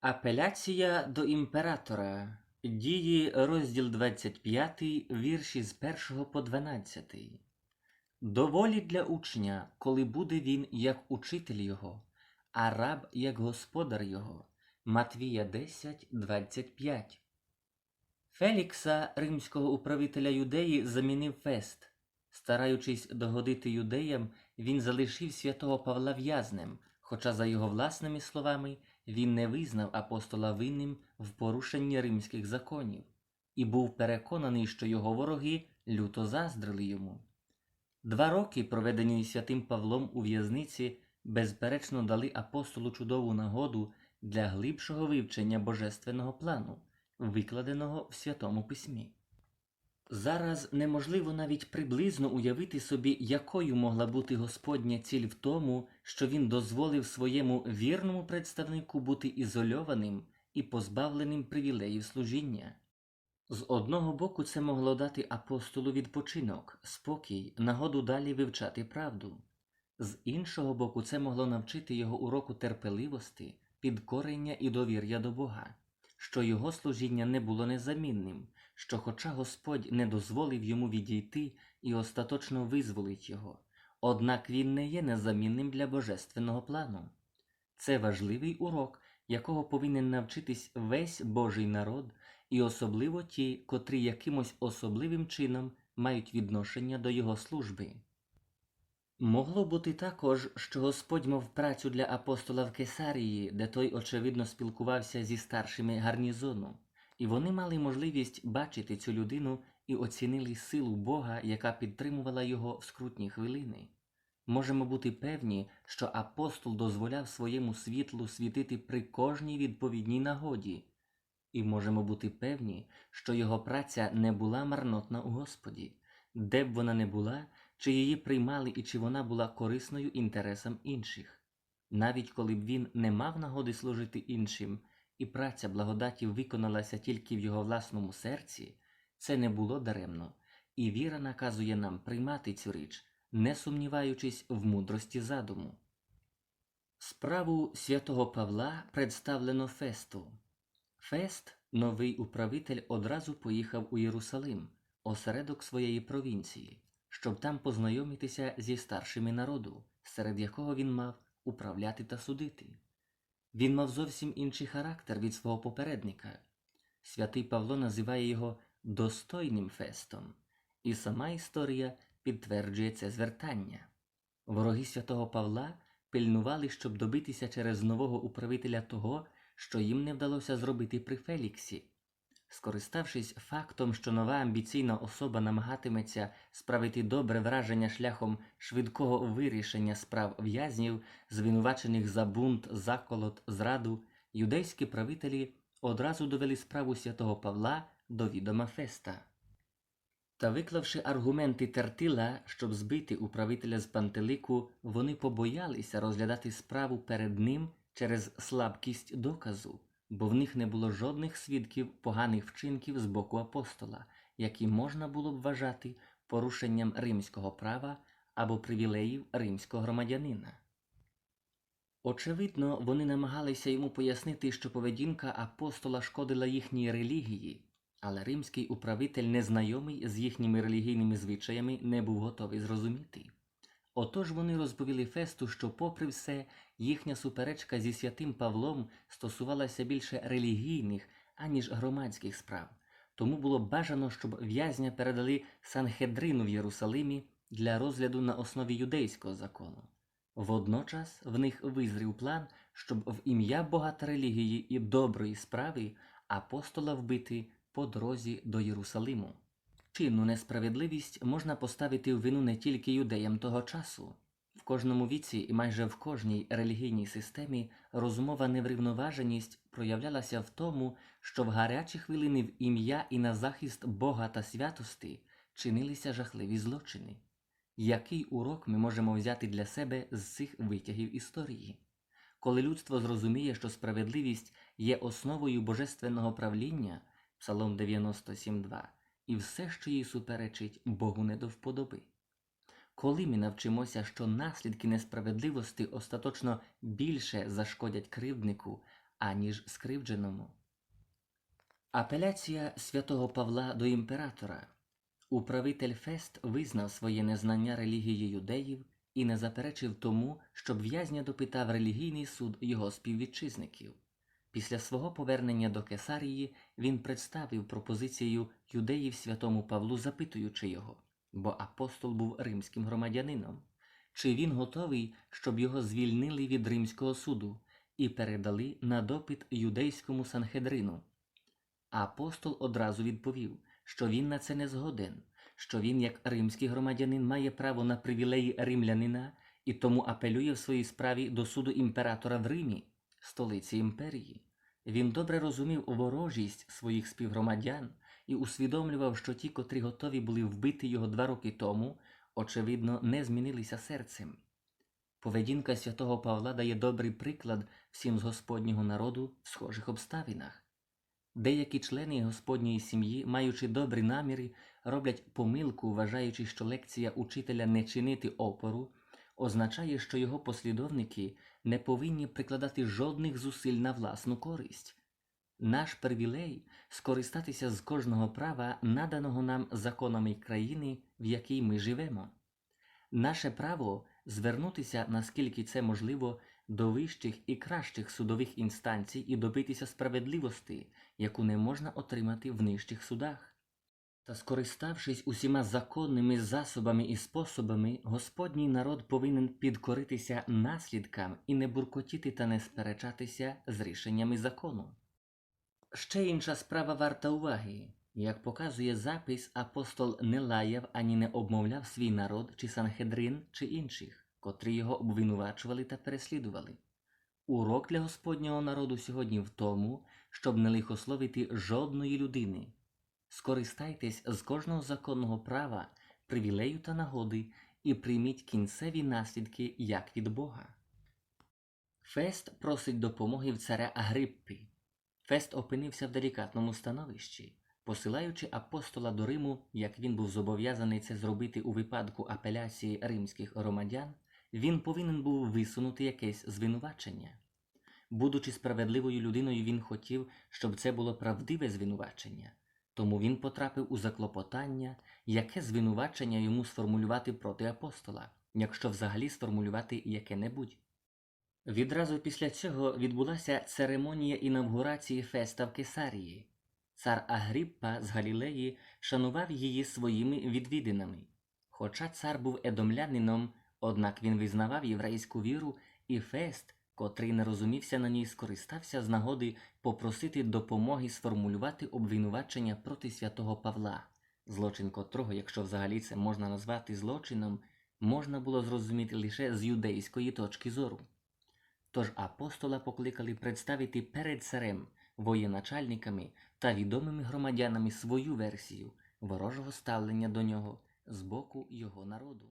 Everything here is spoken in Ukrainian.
Апеляція до імператора. Дії, розділ 25, вірші з 1 по 12. Доволі для учня, коли буде він як учитель його, а раб як господар його. Матвія 10, 25. Фелікса, римського управителя юдеї, замінив Фест. Стараючись догодити юдеям, він залишив святого Павла в'язнем, хоча, за його власними словами, він не визнав апостола винним в порушенні римських законів і був переконаний, що його вороги люто заздрили йому. Два роки, проведені святим Павлом у в'язниці, безперечно дали апостолу чудову нагоду для глибшого вивчення божественного плану, викладеного в Святому Письмі. Зараз неможливо навіть приблизно уявити собі, якою могла бути Господня ціль в тому, що він дозволив своєму вірному представнику бути ізольованим і позбавленим привілеїв служіння. З одного боку, це могло дати апостолу відпочинок, спокій, нагоду далі вивчати правду. З іншого боку, це могло навчити його уроку терпеливості, підкорення і довір'я до Бога, що його служіння не було незамінним, що, хоча Господь не дозволив йому відійти і остаточно визволить його, однак він не є незамінним для божественного плану. Це важливий урок, якого повинен навчитись весь Божий народ, і особливо ті, котрі якимось особливим чином мають відношення до його служби. Могло бути також, що Господь мав працю для апостола в Кесарії, де той, очевидно, спілкувався зі старшими гарнізону, і вони мали можливість бачити цю людину і оцінили силу Бога, яка підтримувала його в скрутні хвилини. Можемо бути певні, що апостол дозволяв своєму світлу світити при кожній відповідній нагоді, і можемо бути певні, що його праця не була марнотна у Господі, де б вона не була, чи її приймали і чи вона була корисною інтересам інших. Навіть коли б він не мав нагоди служити іншим, і праця благодаті виконалася тільки в його власному серці, це не було даремно, і віра наказує нам приймати цю річ, не сумніваючись в мудрості задуму. Справу святого Павла представлено Фесту. Фест, новий управитель, одразу поїхав у Єрусалим, осередок своєї провінції, щоб там познайомитися зі старшими народу, серед якого він мав управляти та судити. Він мав зовсім інший характер від свого попередника. Святий Павло називає його достойним фестом, і сама історія підтверджує це звертання. Вороги святого Павла пильнували, щоб добитися через нового управителя того, що їм не вдалося зробити при Феліксі. Скориставшись фактом, що нова амбіційна особа намагатиметься справити добре враження шляхом швидкого вирішення справ в'язнів, звинувачених за бунт, заколот, зраду, юдейські правителі одразу довели справу святого Павла до відома Феста. Та виклавши аргументи Тертила, щоб збити управителя з пантелику, вони побоялися розглядати справу перед ним через слабкість доказу, бо в них не було жодних свідків поганих вчинків з боку апостола, які можна було б вважати порушенням римського права або привілеїв римського громадянина. Очевидно, вони намагалися йому пояснити, що поведінка апостола шкодила їхній релігії, але римський управитель, незнайомий з їхніми релігійними звичаями, не був готовий зрозуміти. Отож вони розповіли Фесту, що, попри все, їхня суперечка зі святим Павлом стосувалася більше релігійних, аніж громадських справ, тому було бажано, щоб в'язня передали Санхедрину в Єрусалимі для розгляду на основі юдейського закону. Водночас в них визрів план, щоб в ім'я Бога та релігії і доброї справи апостола вбити по дорозі до Єрусалиму. Чинну несправедливість можна поставити в вину не тільки юдеям того часу. В кожному віці і майже в кожній релігійній системі розумова неврівноваженість проявлялася в тому, що в гарячі хвилини в ім'я і на захист Бога та святости чинилися жахливі злочини. Який урок ми можемо взяти для себе з цих витягів історії? Коли людство зрозуміє, що справедливість є основою божественного правління, Псалом 97.2, і все, що їй суперечить, Богу не до вподоби. Коли ми навчимося, що наслідки несправедливості остаточно більше зашкодять кривднику, аніж скривдженому. Апеляція святого Павла до імператора. Управитель Фест визнав своє незнання релігії юдеїв і не заперечив тому, щоб в'язня допитав релігійний суд його співвітчизників. Після свого повернення до Кесарії він представив пропозицію юдеїв святому Павлу, запитуючи його, бо апостол був римським громадянином, чи він готовий, щоб його звільнили від римського суду і передали на допит юдейському санхедрину. Апостол одразу відповів, що він на це не згоден, що він, як римський громадянин, має право на привілеї римлянина і тому апелює в своїй справі до суду імператора в Римі, столиці імперії. Він добре розумів ворожість своїх співгромадян і усвідомлював, що ті, котрі готові були вбити його два роки тому, очевидно, не змінилися серцем. Поведінка святого Павла дає добрий приклад всім з Господнього народу в схожих обставинах. Деякі члени Господньої сім'ї, маючи добрі наміри, роблять помилку, вважаючи, що лекція учителя не чинити опору означає, що його послідовники не повинні прикладати жодних зусиль на власну користь. Наш привілей скористатися з кожного права, наданого нам законами країни, в якій ми живемо. Наше право звернутися, наскільки це можливо, до вищих і кращих судових інстанцій і добитися справедливості, яку не можна отримати в нижчих судах. Та скориставшись усіма законними засобами і способами, Господній народ повинен підкоритися наслідкам і не буркотіти та не сперечатися з рішеннями закону. Ще інша справа варта уваги. Як показує запис, апостол не лаяв ані не обмовляв свій народ чи Санхедрин чи інших, котрі його обвинувачували та переслідували. Урок для Господнього народу сьогодні в тому, щоб не лихословити жодної людини. Скористайтесь з кожного законного права, привілею та нагоди і прийміть кінцеві наслідки як від Бога. Фест просить допомоги в царя Агриппи. Фест опинився в делікатному становищі, посилаючи апостола до Риму, як він був зобов'язаний це зробити у випадку апеляції римських громадян, він повинен був висунути якесь звинувачення. Будучи справедливою людиною, він хотів, щоб це було правдиве звинувачення, тому він потрапив у заклопотання, яке звинувачення йому сформулювати проти апостола, якщо взагалі сформулювати яке-небудь. Відразу після цього відбулася церемонія інавгурації Феста в Кесарії. Цар Агріппа з Галілеї шанував її своїми відвідинами. Хоча цар був едомлянином, однак він визнавав єврейську віру, і Фест, котрий не розумівся на ній, скористався з нагоди попросити допомоги сформулювати обвинувачення проти святого Павла, злочин котрого, якщо взагалі це можна назвати злочином, можна було зрозуміти лише з юдейської точки зору. Тож апостола покликали представити перед царем, воєначальниками та відомими громадянами свою версію ворожого ставлення до нього з боку його народу.